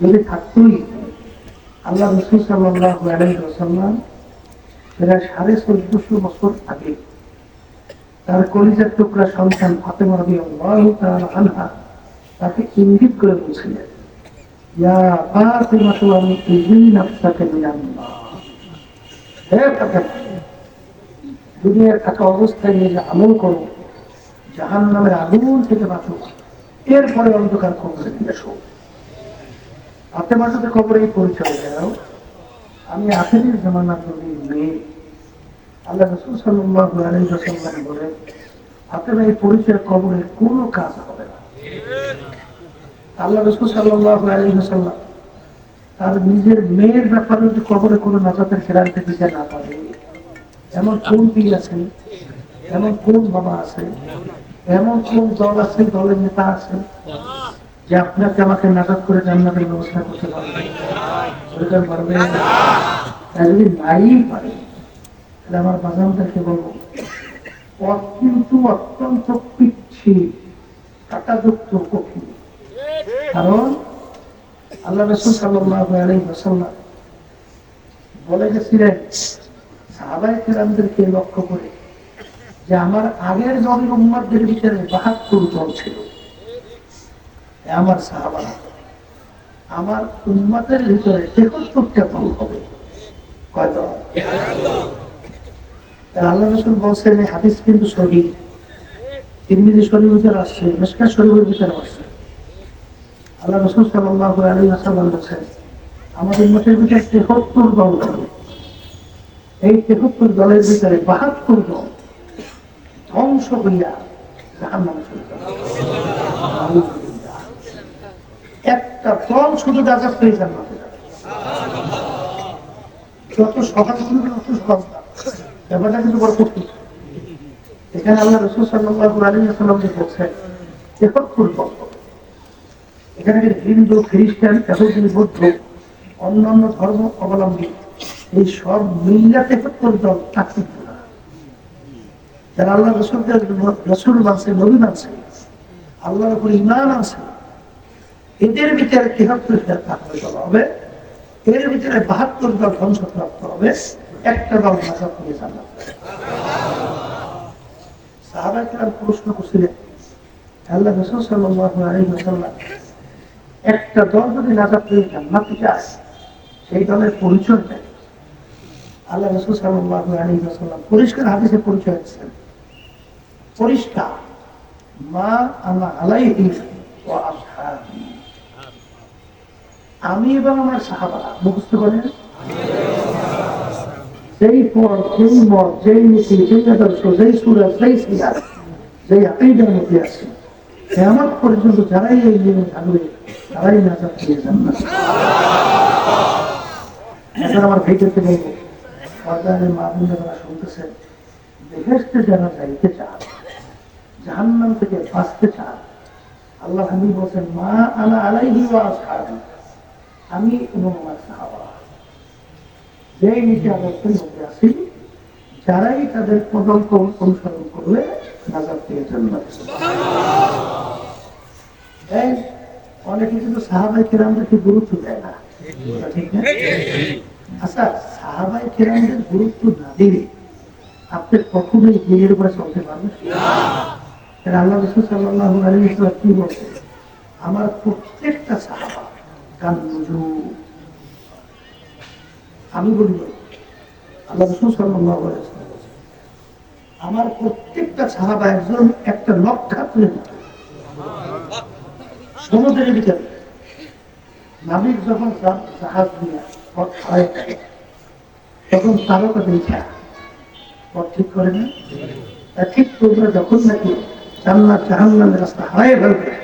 যদি থাকতোই আল্লাহ সাড়ে চোদ্দশো বছর আগে তার কলিজার টুকরা সন্তান আনহা তাকে ইঙ্গিত করে বলছিলেন দুনিয়ার একটা অবস্থায় নিয়ে আমল করো জাহান নামের আগুন থেকে বাঁচো। এরপরে অন্ধকার কবরে দিয়ে এসো। ফাতেমার সাথে খবর এই পরিচয় দাও। আমি আখেরের জামানার নবীর মেয়ে। আল্লাহ রসুল সাল্লাহ বলে ফাতেমা এই পরিচয় কবরের কোনো কাজ হবে না। আল্লাহ রসুল আলাইসাল্লাম তার নিজের মেয়ের ব্যাপারে যদি কবরে কোনো নাজাতের খেলাতে দিতে না পারে, এমন কোন পীর আছে? এমন কোন বাবা আছে? এমন কোন দল আছে, দলের নেতা আছে, যে আপনাকে আমাকে নাটক করে জান্নাতের ব্যবস্থা করতে পারবে? যদি নাই পারে, তাহলে আমার বাজানদেরকে বলব কিন্তু অত্যন্ত পিচ্ছি, কাটাযুক্ত, কঠিন। কারণ আল্লাহ রসুল সাল্লাহ বলে গেছিলেন সাহাবাই কেরামদেরকে লক্ষ্য করে যে আমার আগের নবীর উম্মাদের ভিতরে বাহাত্তর দল ছিল। আমার সাহাবারা। আমার উম্মাদের ভিতরে তেহত্তরটা দল হবে। আল্লাহ রসুল বলছেন কিন্তু শরীর ভিতরে আসছে শরীরের ভিতরে আসছে। আল্লাহ রসুল ভিতরে তেহত্তর হবে এই তেহত্তর দলের ভিতরে বাহাত্তর দল ধ্বংস হইয়া। একটা দল শুধু পেয়ে জান্নাতে যাবে যত কিন্তু এখানে আল্লাহ রসুল আলী বলছেন এখানে হিন্দু, খ্রিস্টান এহুদি বৌদ্ধ, অন্যান্য ধর্ম অবলম্বী, এই সব মিল্লাতে দল চাকরি যারা আল্লাহ রসুল মানছে, নবী মানছে। আল্লাহর উপর ইমান আছে এদের ভিতরে তিহাত্তর থাকতে হবে। এর ভিতরে বাহাত্তর দল ধ্বংসপ্রাপ্ত হবে। একটা দল ভাষা করে জানা একটা দল যদি নাজাত পেয়ে জান্নাতে যায় সেই দলের পরিচয় দেয় আল্লাহ রসুল সাল্লাহ আলী সাল্লাম পরিষ্কার হাদিসে পরিচয় দিচ্ছেন পরিষ্কার। মা আনা আলাইহি আমি এবং আমার সাহাবারা, মুখস্থ করেন। যেই পর, যেই মত যেই নীতি যেই আদর্শ, যেই সুরা, যেই সিয়ার, যেই আকিদার মধ্যে আছে কেমন পর্যন্ত যারাই এই নিয়মে থাকবে, তারাই নাজাত পেয়ে যান না এখন আমার ভাইদেরকে বলব, সরকারের মাধ্যমে যারা শুনতেছেন বেহেস্তে যারা যাইতে চান জাহান্নাম থেকে বাঁচতে চান। আল্লাহ হাবিব বলছেন, মা আনা আলাইহি ওয়া আসহাবি। আমি এবং আমার সাহাবা নীতি যারাই তাদের প্রকল্প অনুসরণ করলে নাজাদ পেয়ে জান্নাত অনেকে কিন্তু সাহাবাই গুরুত্ব দেয় না। না? আচ্ছা সাহাবাই কিরামদের গুরুত্ব না দিলে আপনি কখনোই দিনের উপরে চলতে পারবেন তাহলে আল্লাহ রসুল সাল্লাহ আলী ইসলাম কি বলছে আমার প্রত্যেকটা সাহাবা কান আমি বলি, আল্লাহ আমার প্রত্যেকটা সাহাবা একজন একটা নক্ষত্রের মতো সমুদ্রের ভিতরে। নাবিক যখন জাহাজ নিয়ে তখন তারকা দেখা, পথ ঠিক করে না? ঠিক তোমরা যখন নাকি জান্নাত জাহান্নামের রাস্তা হারাই ফেলবে।